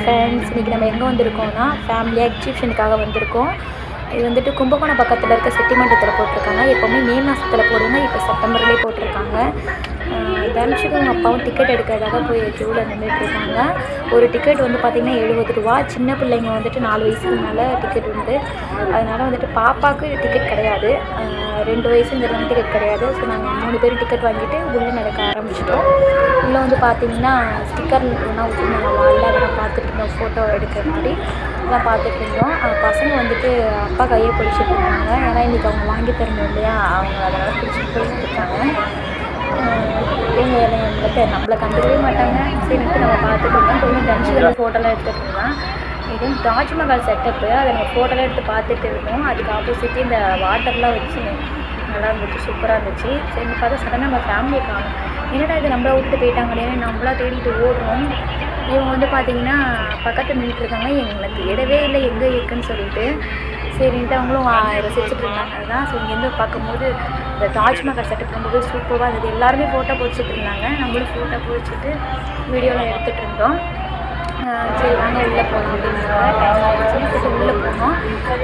Friends இன்றைக்கி நம்ம எங்கே வந்திருக்கோம்னா ஃபேமிலியாக எக்ஸிபிஷனுக்காக வந்திருக்கோம். இது வந்துட்டு கும்பகோணம் பக்கத்தில் இருக்க செட்டிமன்றத்தில் போட்டிருக்காங்க. எப்போவுமே மே மாதத்தில் போடுவாங்க இப்போ செப்டம்பர்லேயே போட்டிருக்காங்க. தனுஷுக்கு தனுஷுக்கும் அவங்க அப்பாவும் டிக்கெட் எடுக்கிறதாக போய் க்யூவில் நின்றுட்டு இருக்காங்க. ஒரு டிக்கெட் வந்து பார்த்திங்கன்னா எழுபது ரூபா. சின்ன பிள்ளைங்க வந்துட்டு நாலு வயசுக்கு மேலே டிக்கெட் உண்டு. அதனால் வந்துட்டு பாப்பாவுக்கு டிக்கெட் கிடையாது. ரெண்டு வயசுங்கிறது டிக்கெட் கிடையாது. ஸோ நாங்கள் மூணு பேரும் டிக்கெட் வாங்கிட்டு உள்ளே நடக்க ஆரம்பிச்சிட்டோம். உள்ளே வந்து பார்த்தீங்கன்னா ஸ்டிக்கர் ஒன்றா விட்டுருந்தாங்க வாலில் அதெல்லாம் பார்த்துட்டு இருந்தோம் ஃபோட்டோ எடுக்கிற மாதிரி. அதெல்லாம் பார்த்துட்டு இருந்தோம். பசங்க வந்துட்டு அப்பா கையை பிடிச்சிட்டு இருந்தாங்க. ஏன்னா இன்றைக்கி அவங்க வாங்கி தரணும் இல்லையா? அவங்க அதெல்லாம் பிடிச்சிட்டு போயிட்டு இருக்காங்க அஹ் இவங்க எங்களை நம்மளை கண்டுக்கவே மாட்டாங்க. சரின்ட்டு நம்ம பார்த்துட்டு இருந்தோம் கொஞ்சம் டென்ஷன் ஃபோட்டோலாம் எடுத்துகிட்டு இருந்தோம் இது தாஜ்மஹால் செட்டப்பு அதை நம்ம ஃபோட்டோலாம் எடுத்து பார்த்துட்டு இருந்தோம். அதுக்கு ஆப்போசிட் இந்த வாட்டர்லாம் வச்சு நல்லா இருந்துச்சு சூப்பராக இருந்துச்சு. சரி பார்த்தா சடனாக நம்ம ஃபேமிலியை காணும் என்னடா இது நம்மளா விட்டுட்டு போயிட்டாங்களே நம்மளா தேடிட்டு ஓடுறோம். இவங்க வந்து பார்த்தீங்கன்னா பக்கத்தில் நின்றுட்டு இருக்காங்க. எங்களை தேடவே இல்லை எங்கே இருக்குன்னு சொல்லிட்டு. சரின்ட்டு அவங்களும் ரசிச்சுட்டு இருந்தாங்க. அதுதான் ஸோ இங்கேருந்து பார்க்கும்போது இந்த தாஜ்மஹால் செட்டப் ரொம்பவே சூப்பராக இருந்தது. எல்லாருமே ஃபோட்டோ பிடிச்சிட்டு இருந்தாங்க. நம்மளும் ஃபோட்டோ பிடிச்சிட்டு வீடியோலாம் எடுத்துகிட்டு இருந்தோம். சரி வாங்க உள்ளே போகணும் அப்படின்னு டைம் ஆகிடுச்சுன்னு உள்ளே போனோம்.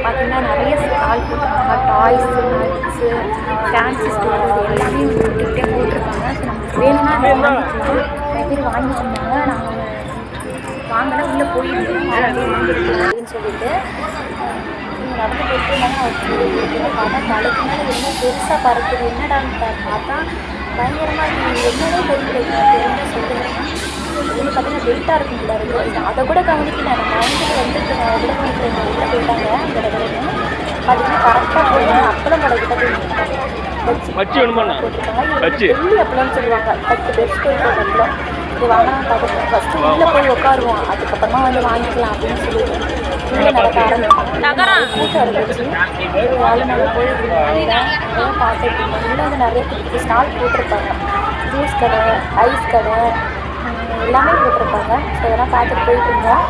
பார்த்தீங்கன்னா நிறைய ஸ்டால் போட்டிருந்தாங்க. டாய்ஸ் நட்ஸு ஃபேன்சி ஸ்டோர் எல்லாமே உங்கள்கிட்ட போட்டிருக்காங்க. ஸோ நமக்கு வேணும்னா நிறைய பேர் வாங்கி இருந்தாங்க நாங்கள் வாங்கினா உள்ளே போயிருந்தோம். அப்படின்னு சொல்லிட்டு நடந்து போயிட்டுருந்தாங்க அவர் பார்த்தா தலைக்கு மேலே என்ன பெருசாக பறக்குது என்னடான்னு பார்த்தா பயங்கரமாக இது என்னன்னே தெரியல. தெரிஞ்சு சொல்லுவேன் இது பார்த்தீங்கன்னா வெயிட்டாக இருக்கும் கூட இருக்குது அதை கூட கவனிக்கல. நான் கவனிச்சுட்டு வந்துட்டு நான் கூட கவனிக்கிறேன் உள்ளே போயிட்டாங்க. அந்த இடத்துல பார்த்தீங்கன்னா கரெக்டாக போய் அப்பளம் கடை கிட்ட போய். வச்சு வச்சு. அப்பளம்னு சொல்லுவாங்க. பத்து பெஸ்ட் இருக்கும் அப்பளம். இது வாங்கினா பார்த்துட்டு ஃபஸ்ட்டு உள்ளே போய் உட்காருவோம். அதுக்கப்புறமா வந்து வாங்கிக்கலாம் அப்படின்னு சொல்லிட்டு. உள்ளே நடக்க கூட்டம் இருந்துச்சு ஒரு ஆள் போயிட்டு அதெல்லாம் பார்த்துட்டு இருந்தோம். உள்ளே வந்து நிறைய குட்டி ஸ்டால் போட்டிருப்பாங்க. ஜூஸ் கடை ஐஸ் கடை எல்லாமே போட்டிருப்பாங்க. ஸோ அதெல்லாம் பார்த்துட்டு போயிட்டு இருந்தோம்.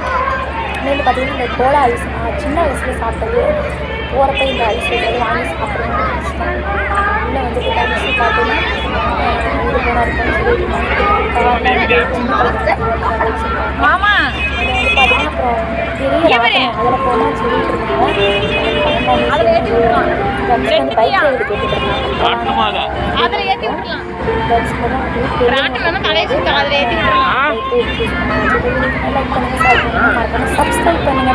மேலே பார்த்தீங்கன்னா இந்த கோலா ஐஸ் நான் சின்ன வயசில் சாப்பிட்டது. போகிறப்ப இந்த ஐஸ் வந்து வாங்கி சாப்பிடணும்னு நினச்சிட்டேன் உள்ளே வந்துட்டு இது போனால் இருக்குன்னு சொல்லிட்டு மாமா. பார்த்தீங்கன்னா அப்புறம் பெரிய அதில் போனால் சொல்லிட்டு இருந்தாங்க. சப்ஸ்கிரைப் பண்ணுங்க.